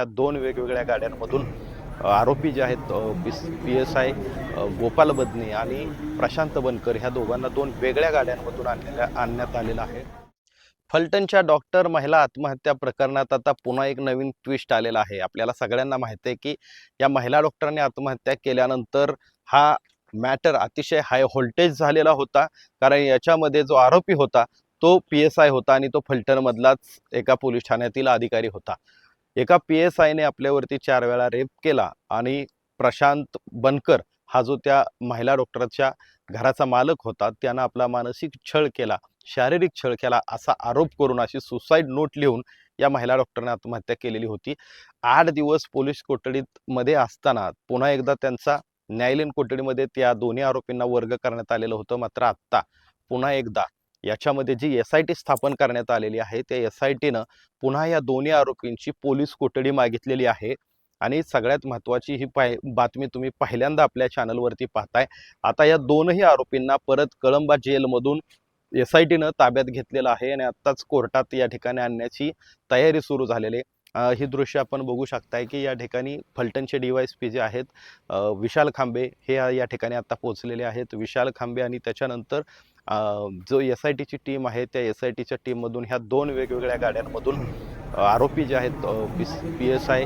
या दोन वेगवेगळ्या गाड्यांमधून आरोपी जे आहेत P S I Gopal Badni आणि प्रशांत बनकर ह्या दोघांना दोन वेगळ्या गाड्यांमधून आणलेल्या आणण्यात आलेलं आहे. फलटणच्या डॉक्टर महिला आत्महत्या प्रकरणात आता पुन्हा एक नवीन ट्विस्ट आलेला आहे. आपल्याला सगळ्यांना माहिती आहे की या महिला डॉक्टरांनी आत्महत्या केल्यानंतर हा मॅटर अतिशय हाय व्होल्टेज झालेला होता. कारण याच्यामध्ये जो आरोपी होता तो पी एस आय होता आणि तो फलटणमधलाच एका पोलीस ठाण्यातील अधिकारी होता. एका पी एस आयने आपल्यावरती चार वेळा रेप केला आणि प्रशांत बनकर हा जो त्या महिला डॉक्टरच्या घराचा मालक होता त्यानं आपला मानसिक छळ केला शारीरिक छळ केला असा आरोप करून अशी सुसाईड नोट लिहून या महिला डॉक्टरने आत्महत्या केलेली होती. आठ दिवस पोलीस कोठडीत मध्ये असताना पुन्हा एकदा त्यांचा न्यायालयीन कोठडीमध्ये त्या दोन्ही आरोपींना वर्ग करण्यात आलेलं होतं मात्र आत्ता पुन्हा एकदा याच्यामध्ये जी एस आय टी स्थापन करण्यात आलेली आहे त्या एस आय टीनं पुन्हा या दोन्ही आरोपींची पोलीस कोठडी मागितलेली आहे. आणि सगळ्यात महत्त्वाची ही पाय बातमी तुम्ही पहिल्यांदा आपल्या चॅनलवरती पाहताय. आता या दोनही आरोपींना परत कळंबा जेलमधून एस आय टीनं ताब्यात घेतलेलं आहे आणि आत्ताच कोर्टात या ठिकाणी आणण्याची तयारी सुरू झालेली आहे. ही दृश्य आपण बघू शकताय की या ठिकाणी फलटणचे डी वाय पी जे आहेत विशाल खांबे हे या ठिकाणी आता पोहोचलेले आहेत. विशाल खांबे आणि त्याच्यानंतर जो एस आय टीची टीम आहे त्या एस आय टीच्या टीममधून ह्या दोन वेगवेगळ्या गाड्यांमधून आरोपी जे आहेत P S I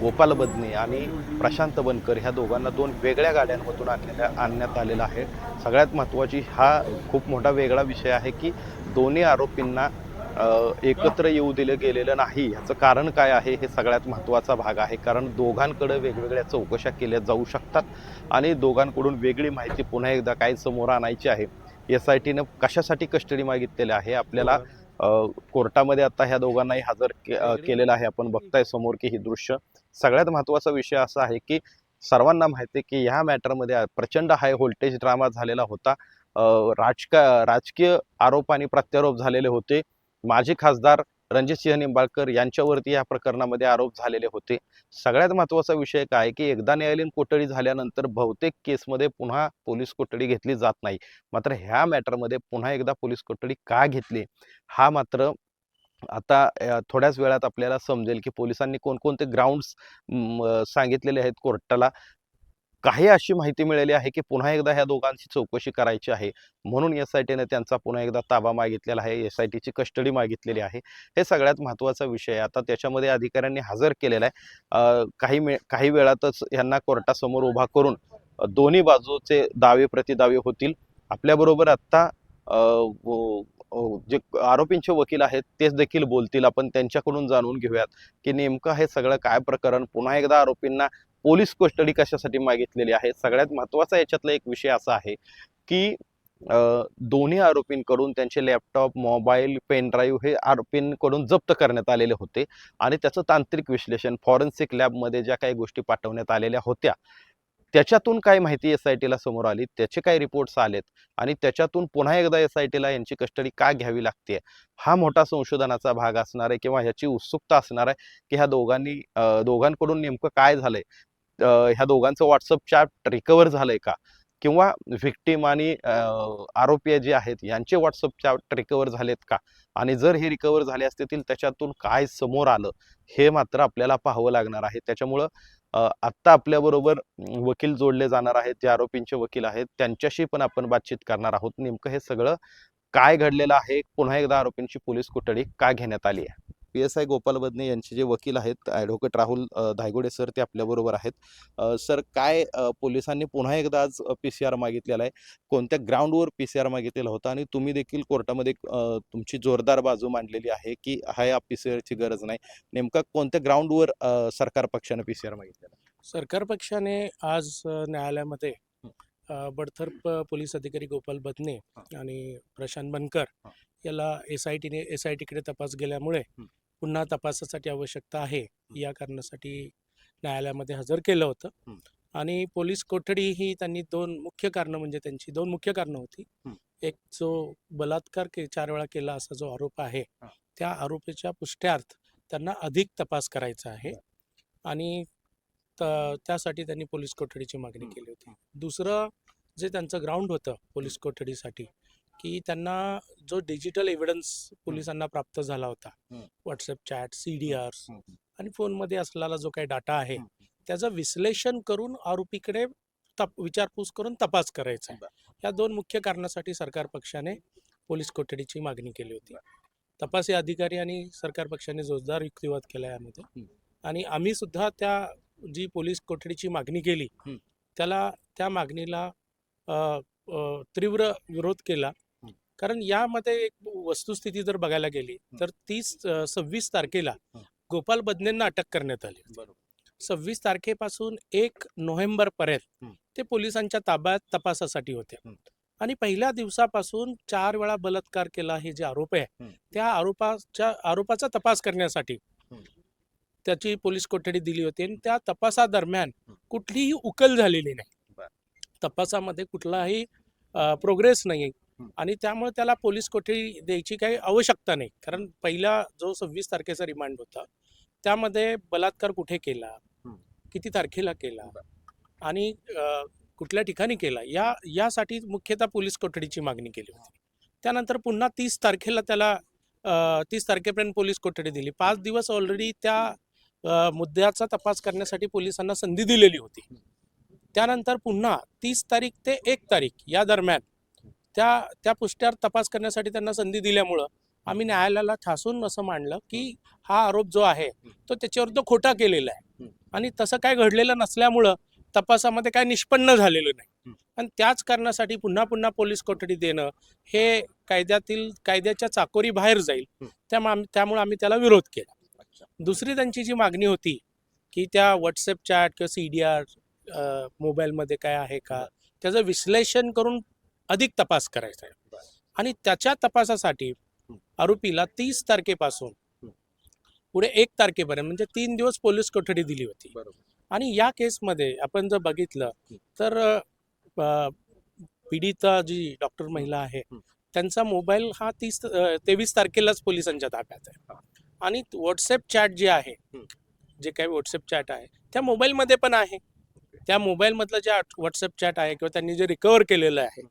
Gopal Badne आणि प्रशांत बनकर ह्या दोघांना दोन वेगळ्या गाड्यांमधून आणलेल्या आणण्यात आलेला आहे. सगळ्यात महत्त्वाची हा खूप मोठा वेगळा विषय आहे की दोन्ही आरोपींना एकत्र येऊ दिलं गेलेलं नाही. याचं कारण काय आहे? हे सगळ्यात महत्त्वाचा भाग आहे. कारण दोघांकडे वेगवेगळ्या चौकशा केल्या जाऊ शकतात आणि दोघांकडून वेगळी माहिती पुन्हा एकदा काय समोर आणायची आहे? एस आय टीनं कशासाठी कस्टडी मागितलेली आहे? आपल्याला कोर्टामध्ये आता ह्या दोघांनाही हजर के- केलेलं आहे. आपण बघताय समोर की ही दृश्य. सगळ्यात महत्त्वाचा विषय असा आहे की सर्वांना माहिती आहे की ह्या मॅटरमध्ये प्रचंड हाय व्होल्टेज ड्रामा झालेला होता. राजका राजकीय आरोप आणि प्रत्यारोप झालेले होते. माजी खासदार रणजितसिंह निंबाळकर यांच्यावरती या प्रकरणामध्ये आरोप झालेले होते. सगळ्यात महत्त्वाचा विषय काय की एकदा न्यायालयीन कोठडी झाल्यानंतर बहुतेक केसमध्ये पुन्हा पोलीस कोठडी घेतली जात नाही. मात्र ह्या मॅटरमध्ये पुन्हा एकदा पोलीस कोठडी का घेतली? हा मात्र आता थोड्याच वेळात आपल्याला समजेल की पोलिसांनी कोणकोणते ग्राउंड्स सांगितलेले आहेत कोर्टाला. काही अशी माहिती मिळाली आहे की पुन्हा एकदा ह्या दोघांची चौकशी करायची आहे. म्हणून एस आय टीने त्यांचा पुन्हा एकदा ताबा मागितलेला आहे. एस आय टीची कस्टडी मागितलेली आहे. हे सगळ्यात महत्त्वाचा विषय आहे. आता त्याच्यामध्ये अधिकाऱ्यांनी हजर केलेला आहे. काही मे काही वेळातच यांना कोर्टासमोर उभा करून दोन्ही बाजूचे दावे प्रतिदावे होतील. आपल्याबरोबर आत्ता जे आरोपींचे वकील आहेत तेच देखील बोलतील. आपण त्यांच्याकडून जाणून घेऊयात की नेमकं हे सगळं काय प्रकरण? पुन्हा एकदा आरोपींना पोलीस कस्टडी कशासाठी मागितलेली आहे? सगळ्यात महत्त्वाचा याच्यातला एक विषय असा आहे की दोन्ही आरोपींकडून त्यांचे लॅपटॉप मोबाईल पेन ड्राईव्ह हे आरोपींकडून जप्त करण्यात आलेले होते आणि त्याचं तांत्रिक विश्लेषण फॉरेन्सिक लॅबमध्ये ज्या काही गोष्टी पाठवण्यात आलेल्या होत्या त्याच्यातून काय माहिती एस आय टीला समोर आली त्याचे काय रिपोर्ट्स आलेत आणि त्याच्यातून पुन्हा एकदा एस आय टीला यांची कस्टडी का घ्यावी लागते हा मोठा संशोधनाचा भाग असणार आहे किंवा ह्याची उत्सुकता असणार आहे की ह्या दोघांनी दोघांकडून नेमकं काय झालंय? ह्या दोघांचं व्हॉट्सअप चॅट रिकवर झालंय का? किंवा व्हिक्टीम आणि आरोपी जे आहेत यांचे व्हॉट्सअप चॅट रिकवर झालेत का? आणि जर हे रिकवर झाले असतील त्याच्यातून काय समोर आलं हे मात्र आपल्याला पाहावं लागणार आहे. त्याच्यामुळं आत्ता आपल्याबरोबर वकील जोडले जाणार आहेत जे आरोपींचे वकील आहेत त्यांच्याशी पण आपण बातचीत करणार आहोत. नेमकं हे सगळं काय घडलेलं आहे? पुन्हा एकदा आरोपींची पोलीस कोठडी का घेण्यात आली आहे? P S I Gopal Badne यांचे जे वकील आहेत ॲडव्होकेट राहुल धायगुडे सर ते आपल्याबरोबर आहेत. सर काय पोलिसांनी पुन्हा एकदा आज पी सी आर मागितलेला आहे? कोणत्या ग्राउंडवर पी सी आर मागितलेला होता? आणि तुम्ही देखील कोर्टामध्ये तुमची जोरदार बाजू मांडलेली आहे की हा या पी सी आरची गरज नाही. नेमका कोणत्या ग्राउंडवर सरकार पक्षानं पी सी आर मागितलेला सरकार पक्षाने आज न्यायालयामध्ये अ, बडतर्फ पोलीस अधिकारी गोपाल बदने आणि प्रशांत बनकर. याला एस आय टीने एस आय टीकडे तपास गेल्यामुळे. पुन्हा तपासासाठी आवश्यकता आहे या कारणासाठी न्यायालयामध्ये हजर केलं होतं. आणि पोलीस कोठडी ही त्यांनी दोन मुख्य कारणं म्हणजे त्यांची दोन मुख्य कारणं होती. एक जो बलात्कार के चार वेळा केला असा जो आरोप आहे. त्या आरोपीच्या पुष्ट्यार्थ त्यांना अधिक तपास करायचा आहे आणि त्यासाठी त्यांनी पोलीस कोठडीची मागणी. केली होती दुसरं जे त्यांचं ग्राउंड होतं पोलीस कोठडीसाठी की त्यांना जो डिजिटल एव्हिडन्स पोलिसांना प्राप्त झाला होता. व्हॉट्सअप चॅट सी डी आर्स हं. आणि फोनमध्ये असलेला जो काही डाटा आहे त्याचं विश्लेषण करून आरोपीकडे तप विचारपूस करून तपास करायचा या दोन मुख्य कारणासाठी सरकार पक्षाने पोलीस कोठडीची मागणी केली होती तपासी अधिकारी आणि सरकार पक्षाने जोरदार युक्तिवाद केला यामध्ये. आणि आम्ही सुद्धा त्या जी पोलीस कोठडीची मागणी केली. त्याला त्या मागणीला तीव्र विरोध केला. कारण यामध्ये एक वस्तुस्थिती जर बघायला गेली तर तीस सव्वीस तारखेला. गोपाल बदनेंना अटक करण्यात आली सव्वीस तारखेपासून एक नोव्हेंबर पर्यंत. ते पोलिसांच्या ताब्यात तपासासाठी होते. आणि पहिल्या दिवसापासून चार वेळा बलात्कार केला हे जे आरोप आहे. त्या आरोपाच्या आरोपाचा तपास करण्यासाठी. त्याची पोलीस कोठडी दिली होती आणि त्या तपासादरम्यान. कुठलीही उकल झालेली नाही. तपासामध्ये कुठलाही प्रोग्रेस नाही. आणि त्यामुळे त्याला पोलीस कोठडी द्यायची काही आवश्यकता नाही. कारण पहिला जो सव्वीस तारखेचा रिमांड होता त्यामध्ये बलात्कार कुठे केला. किती तारखेला केला. आणि कुठल्या ठिकाणी केला? या यासाठी मुख्यतः पोलीस कोठडीची मागणी केली होती. त्यानंतर पुन्हा तीस तारखेला त्याला तीस तारखेपर्यंत पोलीस कोठडी दिली. पाच दिवस ऑलरेडी त्या मुद्द्याचा तपास करण्यासाठी पोलिसांना संधी दिलेली होती. त्यानंतर पुन्हा तीस तारीख ते एक तारीख या दरम्यान त्या त्या पुष्ट्यावर तपास करण्यासाठी त्यांना संधी दिल्यामुळं आम्ही न्यायालयाला ठासून असं मांडलं की हा आरोप जो आहे तो त्याच्यावर तो खोटा केलेला आहे. आणि तसं काय घडलेलं नसल्यामुळं तपासामध्ये काय निष्पन्न झालेलं नाही. आणि त्याच कारणासाठी पुन्हा पुन्हा पोलीस कोठडी देणं हे कायद्यातील कायद्याच्या चाकोरी बाहेर जाईल. त्यामुळे आम्ही त्यामुळे आम्ही त्याला विरोध केला दुसरी त्यांची जी मागणी होती की त्या व्हॉट्सअप चॅट किंवा सी डी आर मोबाईलमध्ये काय आहे का त्याचं विश्लेषण करून अधिक तपास करायचा आहे. आणि त्याच्या तपासासाठी आरोपीला तीस तारखेपासून. पुढे एक तारखेपर्यंत म्हणजे तीन दिवस पोलीस कोठडी दिली होती आणि या केसमध्ये आपण जर बघितलं. तर पीडिता जी डॉक्टर महिला आहे. त्यांचा मोबाईल हा तीस तेवीस तारखेलाच पोलिसांच्या ताब्यात आहे. आणि व्हॉट्सअप चॅट जे आहे. जे काही व्हॉट्सअप चॅट आहे त्या मोबाईलमध्ये पण आहे त्या मोबाईलमधलं जे व्हॉट्सअप चॅट आहे किंवा त्यांनी जे रिकवर केलेलं आहे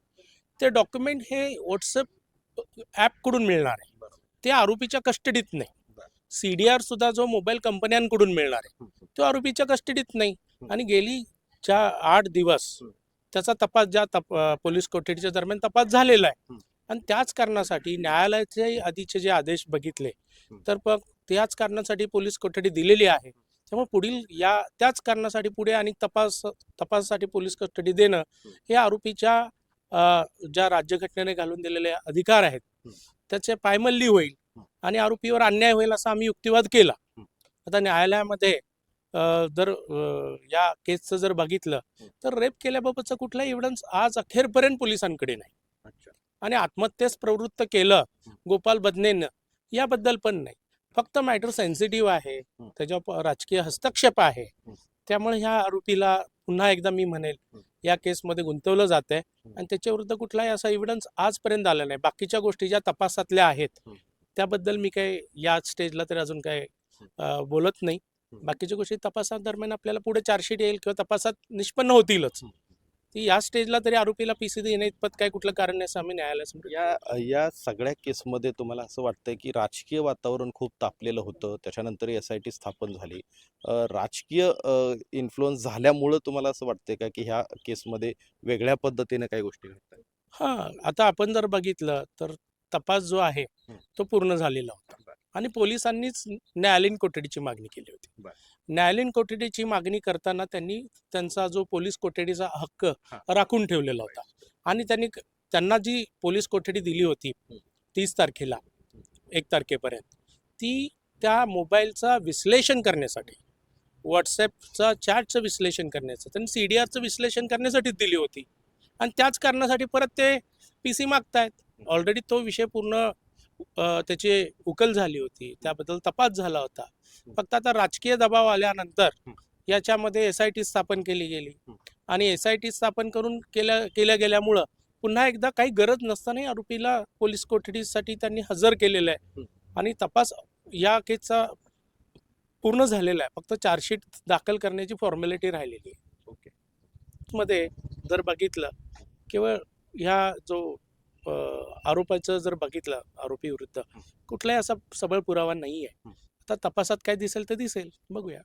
ते डॉक्युमेंट हे व्हॉट्सअप ॲपकडून मिळणार आहे. ते आरोपीच्या कस्टडीत नाही. सी डी आर सुद्धा जो मोबाईल कंपन्यांकडून मिळणार आहे. तो आरोपीच्या कस्टडीत नाही. आणि गेली ज्या आठ दिवस. त्याचा तपास ज्या तप पोलीस कोठडीच्या दरम्यान तपास झालेला आहे. आणि त्याच कारणासाठी न्यायालयाचे आधीचे जे आदेश बघितले. तर मग त्याच कारणासाठी पोलीस कोठडी दिलेली आहे त्यामुळे पुढील या त्याच कारणासाठी पुढे आणि तपास तपासासाठी पोलीस कस्टडी देणं हे आरोपीच्या ज्या राज्यघटनेने घालून दिलेले अधिकार आहेत. त्याचे पायमल्ली होईल. आणि आरोपीवर अन्याय होईल असा आम्ही युक्तिवाद केला. आता न्यायालयामध्ये जर या केसचं जर बघितलं. तर रेप केल्याबाबतचा कुठलाही एव्हिडन्स आज अखेरपर्यंत पोलिसांकडे नाही आणि आत्महत्येस प्रवृत्त केलं गोपाल बदनेनं याबद्दल पण नाही फक्त मॅटर सेन्सिटिव्ह आहे. त्याच्यावर राजकीय हस्तक्षेप आहे. त्यामुळे ह्या आरोपीला पुन्हा एकदा मी म्हणेल. या केसमध्ये गुंतवलं जात आहे आणि त्याच्या विरुद्ध कुठलाही असा एव्हिडन्स आजपर्यंत आला नाही बाकीच्या गोष्टी ज्या तपासातल्या आहेत. त्याबद्दल मी काही या स्टेजला तरी अजून काय बोलत नाही. बाकीच्या गोष्टी तपासादरम्यान आपल्याला पुढे चार्जशीट येईल किंवा तपासात निष्पन्न होतीलच. ती या स्टेजला तरी आरोपीला पीसी देण्या इतपत काय कुठलं कारण नाही असं आम्ही न्यायालयासमोर या या सगळ्या केसमध्ये तुम्हाला असं वाटतंय की राजकीय वातावरण खूप तापलेलं होतं त्याच्यानंतर एस आय टी स्थापन झाली राजकीय इन्फ्लुअन्स झाल्यामुळं तुम्हाला असं वाटतंय का की ह्या केसमध्ये वेगळ्या पद्धतीने काही गोष्टी घडतात हा आता आपण जर बघितलं तर तपास जो आहे. तो पूर्ण झालेला होता. आणि पोलिसांनीच न्यायालयीन कोठडीची मागणी केली होती. न्यायालयीन कोठडीची मागणी करताना त्यांनी त्यांचा जो पोलीस कोठडीचा हक्क. राखून ठेवलेला होता. आणि त्यांनी त्यांना जी पोलीस कोठडी दिली होती. तीस तारखेला एक तारखेपर्यंत ती त्या मोबाईलचा विश्लेषण करण्यासाठी व्हॉट्सॲपचा चॅटचं विश्लेषण करण्याचं त्यांनी सी डी आरचं विश्लेषण करण्यासाठीच दिली होती. आणि त्याच कारणासाठी परत ते पी सी मागतायत. ऑलरेडी तो विषय पूर्ण त्याची उकल झाली होती. त्याबद्दल तपास झाला होता. फक्त आता राजकीय दबाव आल्यानंतर. याच्यामध्ये एस आय टी स्थापन केली गेली. आणि एस आय टी स्थापन करून केल्या केल्या गेल्यामुळं पुन्हा एकदा काही गरज नसतानाही आरोपीला पोलीस कोठडीसाठी त्यांनी हजर केलेलं आहे. आणि तपास या केसचा पूर्ण झालेला आहे. फक्त चार्जशीट दाखल करण्याची फॉर्मॅलिटी राहिलेली आहे. ओके. मध्ये जर बघितलं केवळ ह्या जो आरोपाचं जर बघितलं आरोपी विरुद्ध कुठलाही असा सबळ पुरावा नाही आहे आता तपासात काय दिसेल तर दिसेल. बघूया.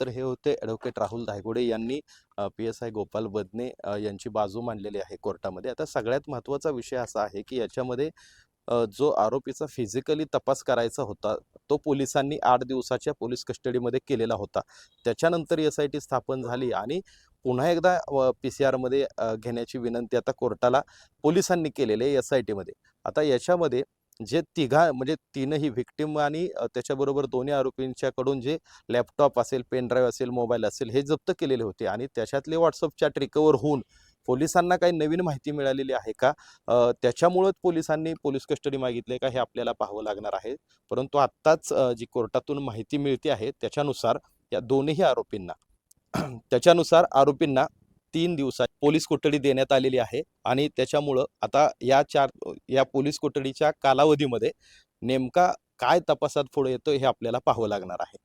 तर हे होते ॲडव्होकेट राहुल धायगुडे यांनी P S I Gopal Badne यांची बाजू मांडलेली आहे कोर्टामध्ये. आता सगळ्यात महत्त्वाचा विषय असा आहे की याच्यामध्ये जो आरोपीचा फिजिकली तपास करायचा होता तो पोलिसांनी आठ दिवसाच्या पोलीस कस्टडीमध्ये केलेला होता. त्याच्यानंतर एस आय टी स्थापन झाली आणि पुन्हा एकदा पी सी आरमध्ये घेण्याची विनंती आता कोर्टाला पोलिसांनी केलेली आहे एस आय टीमध्ये आता याच्यामध्ये जे तिघा म्हणजे तीनही व्हिक्टिम आणि त्याच्याबरोबर दोन्ही आरोपींच्याकडून जे लॅपटॉप असेल पेनड्राईव्ह असेल मोबाईल असेल हे जप्त केलेले होते आणि त्याच्यातले व्हॉट्सअप चॅट रिकवर होऊन पोलिसांना काही नवीन माहिती मिळालेली आहे का? त्याच्यामुळंच पोलिसांनी पोलीस कस्टडी मागितली का हे आपल्याला पाहावं लागणार आहे. परंतु आत्ताच जी कोर्टातून माहिती मिळते आहे त्याच्यानुसार या दोन्ही आरोपींना त्याच्यानुसार आरोपींना तीन दिवसात पोलीस कोठडी देण्यात आलेली आहे आणि त्याच्यामुळं आता या चार या पोलीस कोठडीच्या कालावधीमध्ये नेमका काय तपासात पुढे येतो हे आपल्याला पाहावं लागणार आहे.